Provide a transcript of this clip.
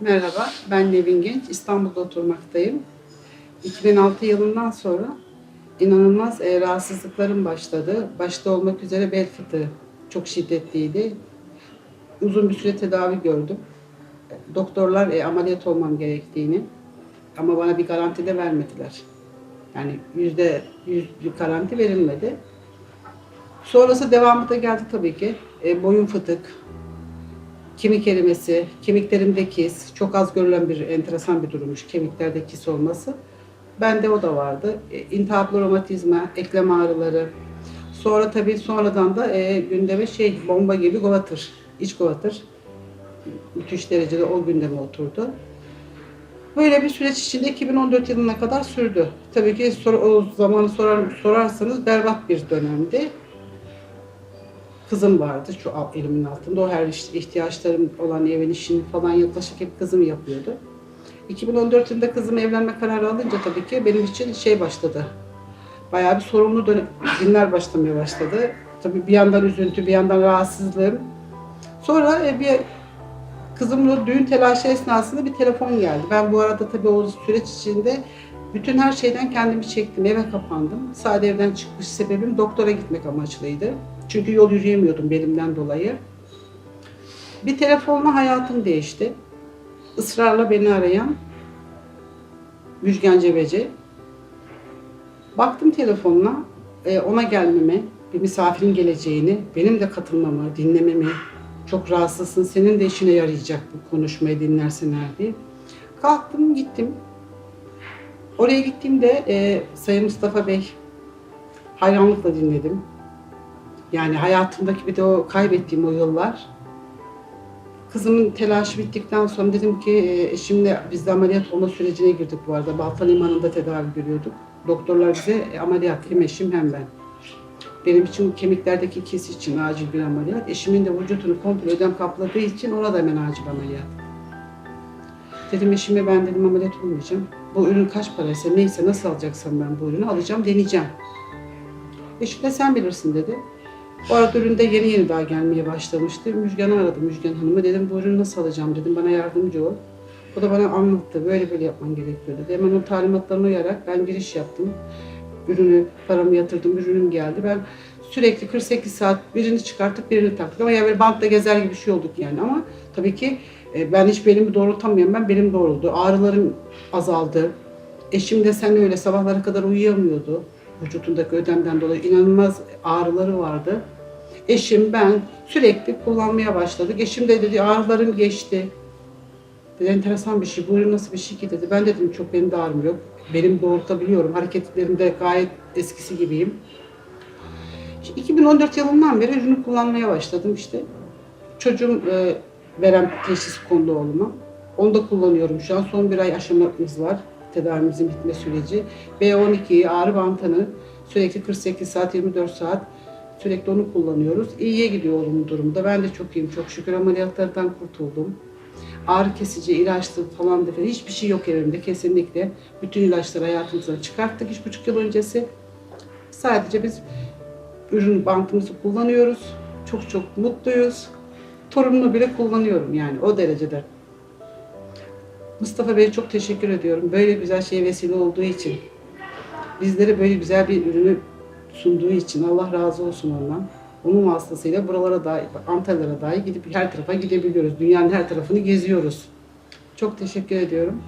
Merhaba, ben Nevin Genç. İstanbul'da oturmaktayım. 2006 yılından sonra inanılmaz e, rahatsızlıklarım başladı. Başta olmak üzere bel fıtığı çok şiddetliydi. Uzun bir süre tedavi gördüm. Doktorlar e, ameliyat olmam gerektiğini ama bana bir garanti de vermediler. Yani yüzde yüz bir garanti verilmedi. Sonrası devamı da geldi tabii ki. E, boyun fıtık, kemik erimesi, kemiklerimde kis, çok az görülen bir enteresan bir durummuş kemiklerde kis olması. Bende o da vardı. E, İltihaplı romatizma, eklem ağrıları. Sonra tabii sonradan da e, gündeme şey bomba gibi govatır, iç govatır. Müthiş derecede o gündeme oturdu. Böyle bir süreç içinde 2014 yılına kadar sürdü. Tabii ki sor, o zamanı sorar, sorarsanız berbat bir dönemdi kızım vardı şu elimin altında. O her ihtiyaçlarım olan evin işini falan yaklaşık hep kızım yapıyordu. 2014 yılında kızım evlenme kararı alınca tabii ki benim için şey başladı. Bayağı bir sorumlu dönem, günler başlamaya başladı. Tabii bir yandan üzüntü, bir yandan rahatsızlığım. Sonra e, bir kızımla düğün telaşı esnasında bir telefon geldi. Ben bu arada tabii o süreç içinde bütün her şeyden kendimi çektim, eve kapandım. Sadece evden çıkmış sebebim doktora gitmek amaçlıydı. Çünkü yol yürüyemiyordum belimden dolayı. Bir telefonla hayatım değişti. Israrla beni arayan Müjgan Cebeci. Baktım telefonuna, e, ona gelmeme, bir misafirin geleceğini, benim de katılmamı, dinlememi, çok rahatsızsın, senin de işine yarayacak bu konuşmayı dinlersen eğer diye. Kalktım gittim. Oraya gittiğimde e, Sayın Mustafa Bey hayranlıkla dinledim. Yani hayatımdaki bir de o kaybettiğim o yıllar. Kızımın telaşı bittikten sonra dedim ki e, eşimle biz de ameliyat olma sürecine girdik bu arada. Balta Limanı'nda tedavi görüyorduk. Doktorlar bize e, ameliyat hem eşim hem ben. Benim için kemiklerdeki kesi için acil bir ameliyat. Eşimin de vücudunu komple ödem kapladığı için ona da hemen acil ameliyat. Dedim eşime ben dedim ameliyat olmayacağım. Bu ürün kaç paraysa neyse nasıl alacaksam ben bu ürünü alacağım deneyeceğim. Eşim de sen bilirsin dedi. O arada üründe yeni yeni daha gelmeye başlamıştı. Müjgan'ı aradım Müjgan Hanım'ı. Dedim bu ürünü nasıl alacağım dedim. Bana yardımcı ol. O da bana anlattı. Böyle böyle yapman gerekiyor dedi. Hemen o talimatlarına uyarak ben giriş yaptım. Ürünü, paramı yatırdım. Ürünüm geldi. Ben sürekli 48 saat birini çıkartıp birini taktık. Ama ya böyle bankta gezer gibi bir şey olduk yani. Ama tabii ki e, ben hiç belimi doğrultamıyorum. Ben belim doğruldu. Ağrılarım azaldı. Eşim de sen öyle sabahlara kadar uyuyamıyordu. Vücudundaki ödemden dolayı inanılmaz ağrıları vardı. Eşim ben sürekli kullanmaya başladık. Eşim de dedi ağrılarım geçti. Dedi, enteresan bir şey. Bu nasıl bir şey ki dedi. Ben dedim çok benim de ağrım yok. Benim doğrultabiliyorum. Hareketlerimde gayet eskisi gibiyim. İşte 2014 yılından beri ürünü kullanmaya başladım işte. Çocuğum e, verem teşhisi kondu oğluma. Onu da kullanıyorum şu an. Son bir ay aşamamız var. Tedavimizin bitme süreci. B12'yi, ağrı bantını sürekli 48 saat, 24 saat sürekli onu kullanıyoruz. İyiye gidiyor oğlumun durumda. Ben de çok iyiyim. Çok şükür ameliyatlardan kurtuldum. Ağrı kesici, ilaçlı falan falan hiçbir şey yok evimde kesinlikle. Bütün ilaçları hayatımızdan çıkarttık üç buçuk yıl öncesi. Sadece biz ürün bantımızı kullanıyoruz. Çok çok mutluyuz. Torunumu bile kullanıyorum yani o derecede. Mustafa Bey'e çok teşekkür ediyorum. Böyle güzel şeye vesile olduğu için. Bizlere böyle güzel bir ürünü sunduğu için Allah razı olsun ondan. Onun vasıtasıyla buralara dahi, Antalya'lara dahi gidip her tarafa gidebiliyoruz. Dünyanın her tarafını geziyoruz. Çok teşekkür ediyorum.